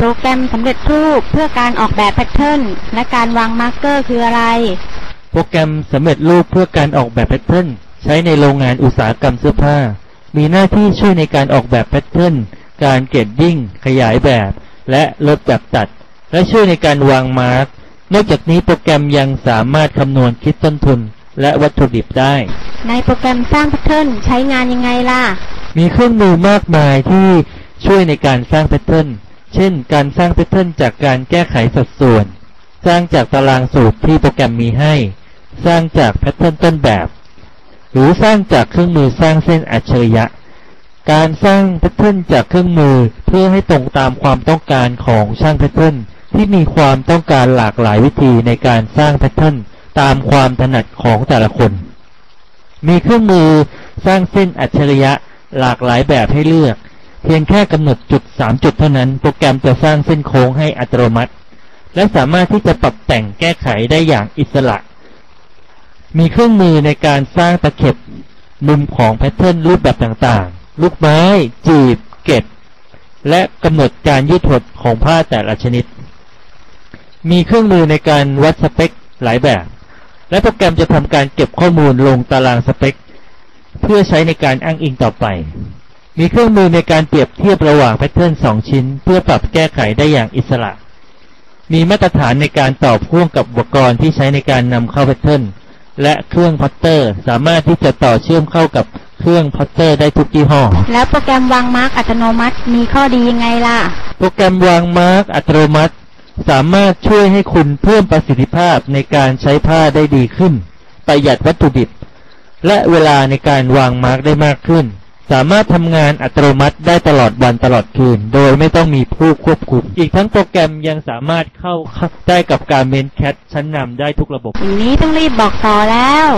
โปรแกรมสำเร็จรูปเพื่อการออกแบบแพทเทิร์นและการวางมาร์กเกอร์คืออะไร โปรแกรมสำเร็จรูปเพื่อการออกแบบแพทเทิร์นใช้ในโรงงานอุตสาหกรรมเสื้อผ้า มีหน้าที่ช่วยในการออกแบบแพทเทิร์นการเกรดดิ้งขยายแบบ และลดแบบตัด และช่วยในการวางมาร์กนอกจากนี้โปรแกรมยังสามารถคำนวณคิดต้นทุน และวัตถุดิบได้ ในโปรแกรมสร้างแพทเทิร์นใช้งานยังไงล่ะ มีเครื่องมือมากมายที่ช่วยในการสร้างแพทเทิร์น เช่น การสร้างแพทเทิร์นจากการแก้ไขสัดส่วน สร้างจากตารางสูตรที่โปรแกรมมีให้ สร้างจากแพทเทิร์นต้นแบบ หรือสร้างจากเครื่องมือสร้างเส้นอัจฉริยะ การสร้างแพทเทิร์นจากเครื่องมือเพื่อให้ตรงตามความต้องการของช่างแพทเทิร์นที่มีความต้องการหลากหลายวิธีในการสร้างแพทเทิร์นตามความถนัดของแต่ละคน มีเครื่องมือสร้างเส้นอัจฉริยะหลากหลายแบบให้เลือก เพียงแค่กำหนดจุด 3 จุดเท่านั้น โปรแกรมจะสร้างเส้นโค้งให้อัตโนมัติ และสามารถที่จะปรับแต่งแก้ไขได้อย่างอิสระ มีเครื่องมือในการสร้างตะเข็บมุมของแพทเทิร์นรูปแบบต่างๆ ลูกไม้ จีบ เก็บ และกำหนดการยืดหดของผ้าแต่ละชนิด มีเครื่องมือในการวัดสเปคหลายแบบ และโปรแกรมจะทำการเก็บข้อมูลลงตารางสเปค เพื่อใช้ในการอ้างอิงต่อไป มีเครื่องมือในการเปรียบเทียบระหว่างแพทเทิร์น2ชิ้น เพื่อปรับแก้ไขได้อย่างอิสระ มีมาตรฐานในการต่อพ่วงกับอุปกรณ์ที่ใช้ในการนำเข้าแพทเทิร์นและเครื่องพัตเตอร์สามารถที่จะต่อเชื่อมเข้ากับเครื่องพัตเตอร์ได้ทุกยี่ห้อ แล้วโปรแกรมวางมาร์กอัตโนมัติมีข้อดียังไงล่ะ โปรแกรมวางมาร์กอัตโนมัติ สามารถช่วยให้คุณเพิ่มประสิทธิภาพในการใช้ผ้าได้ดีขึ้น ประหยัดวัตถุดิบ และเวลาในการวางมาร์กได้มากขึ้น สามารถทำงานอัตโนมัติได้ตลอดวันตลอดคืน โดยไม่ต้องมีผู้ควบคุม อีกทั้งโปรแกรมยังสามารถเข้าได้กับการเมนแคทชั้นนำได้ทุกระบบ อย่างนี้ต้องรีบบอกต่อแล้ว